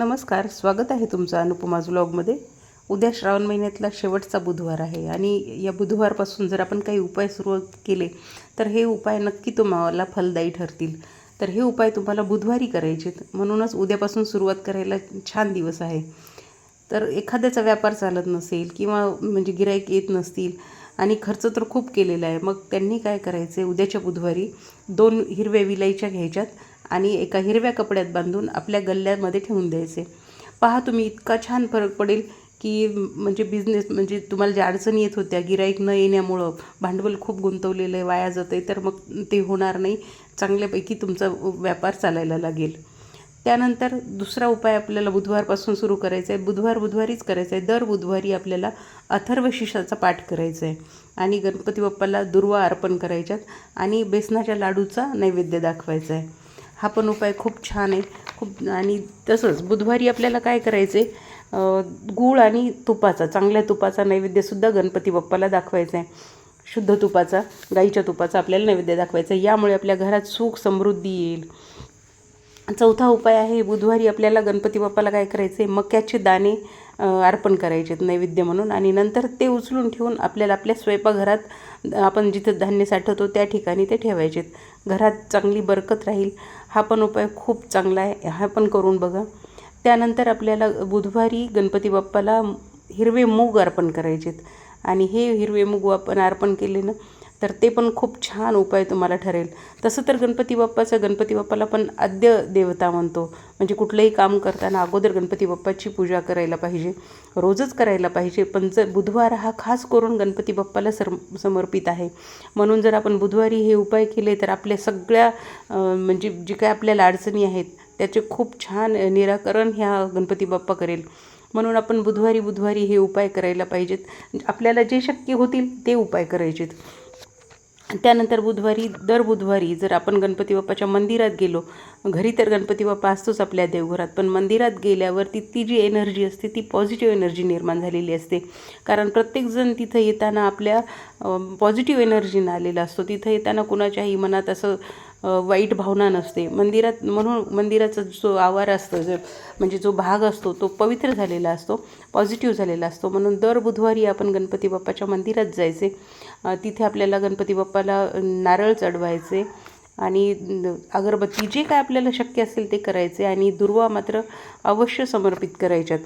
नमस्कार स्वागत आहे तुमचं अनुपमाज व्लॉगमध्ये उद्या श्रावण महिन्यातला शेवटचा बुधवार आहे आणि या बुधवारपासून जर आपण काही उपाय सुरू केले तर हे उपाय नक्की तुम्हाला फलदायी ठरतील. तर हे उपाय तुम्हाला बुधवारी करायचे आहेत. म्हणूनच उद्यापासून सुरुवात करायला छान दिवस आहे. तर एखाद्याचा व्यापार चालत नसेल किंवा म्हणजे गिराईक येत नसतील आणि खर्च तर खूप केलेला आहे मग त्यांनी काय करायचं आहे उद्याच्या बुधवारी दोन हिरव्या विलाईच्या घ्यायच्यात. आणि एका हिरव्या कपड्यात बांधून आपल्या गल्ल्यामध्ये ठेवून द्यायचे. पहा तुम्ही इतका छान फरक पडेल की म्हणजे बिझनेस म्हणजे तुम्हाला ज्या अडचणी येत होत्या गिराईक न येण्यामुळं भांडवल खूप गुंतवलेलं आहे वाया जातं आहे तर मग ते होणार नाही. चांगल्यापैकी तुमचा व्यापार चालायला लागेल. त्यानंतर दुसरा उपाय आपल्याला बुधवारपासून सुरू करायचा आहे. बुधवार बुधवारीच करायचा आहे. दर बुधवारी आपल्याला अथर्व पाठ करायचा आहे आणि गणपती बाप्पाला दुर्वा अर्पण करायच्यात आणि बेसनाच्या लाडूचा नैवेद्य दाखवायचा आहे. हा पण उपाय खूप छान आहे. खूप आणि तसंच बुधवारी आपल्याला काय करायचं आहे गूळ आणि तुपाचा चांगल्या तुपाचा नैवेद्यसुद्धा गणपती बाप्पाला दाखवायचा आहे शुद्ध तुपाचा गाईच्या तुपाचा आपल्याला नैवेद्य दाखवायचा आहे यामुळे आपल्या घरात सुख समृद्धी येईल. चौथा उपाय आहे बुधवारी आपल्याला गणपती बाप्पाला काय करायचं आहे मक्याचे दाणे अर्पण करायचे आहेत नैवेद्य म्हणून आणि नंतर ते उचलून ठेवून आपल्याला आपल्या स्वयंपाकघरात आपण जिथं धान्य साठवतो त्या ठिकाणी ते ठेवायचे आहेत घरात चांगली बरकत राहील. हा पण उपाय खूप चांगला आहे. हा पण करून बघा. त्यानंतर आपल्याला बुधवारी गणपती बाप्पाला हिरवे मूग अर्पण करायचे आहेत आणि हे हिरवे मूग आपण अर्पण केले ना तर ते पण खूप छान उपाय तुम्हाला ठरेल. तसं तर गणपती बाप्पाचं गणपती बाप्पाला पण आद्य देवता म्हणतो. म्हणजे कुठलंही काम करताना अगोदर गणपती बाप्पाची पूजा करायला पाहिजे रोजच करायला पाहिजे. पण जर बुधवार हा खास करून गणपती बाप्पाला सर समर्पित आहे. म्हणून जर आपण बुधवारी हे उपाय केले तर आपल्या सगळ्या म्हणजे जी काय आपल्याला अडचणी आहेत त्याचे खूप छान निराकरण ह्या गणपती बाप्पा करेल. म्हणून आपण बुधवारी बुधवारी हे उपाय करायला पाहिजेत. आपल्याला जे शक्य होतील ते उपाय करायचेत. त्यानंतर बुधवारी दर बुधवारी जर आपण गणपती बाप्पाच्या मंदिरात गेलो घरी तर गणपती बाप्पा असतोच आपल्या देवघरात पण मंदिरात गेल्यावर ती ती जी एनर्जी असते ती पॉझिटिव्ह एनर्जी निर्माण झालेली असते. कारण प्रत्येकजण तिथं येताना आपल्या पॉझिटिव्ह एनर्जीनं आलेला असतो. तिथं येताना कुणाच्याही मनात असं वाईट भावना नसते. मंदिरात म्हणून मंदिराचा जो आवार असतो जो म्हणजे जो भाग असतो तो पवित्र झालेला असतो पॉझिटिव्ह झालेला असतो. म्हणून दर बुधवारी आपण गणपती बाप्पाच्या मंदिरात जायचे. तिथे आपल्याला गणपती बाप्पाला नारळ चढवायचे आणि अगरबत्ती जे काय आपल्याला शक्य असेल ते करायचे आणि दुर्वा मात्र अवश्य समर्पित करायच्यात.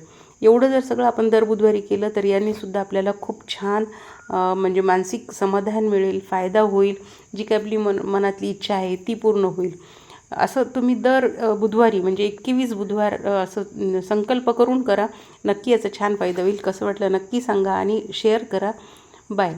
एवढं जर सगळं आपण दर बुधवारी केलं तर यांनीसुद्धा आपल्याला खूप छान म्हणजे मानसिक समाधान मिळेल फायदा होईल जी काही आपली मन मनातली इच्छा आहे ती पूर्ण होईल. असं तुम्ही दर बुधवारी म्हणजे एकवीस बुधवार असं संकल्प करून करा. नक्की याचा छान फायदा होईल. कसं वाटलं नक्की सांगा आणि शेअर करा. बाय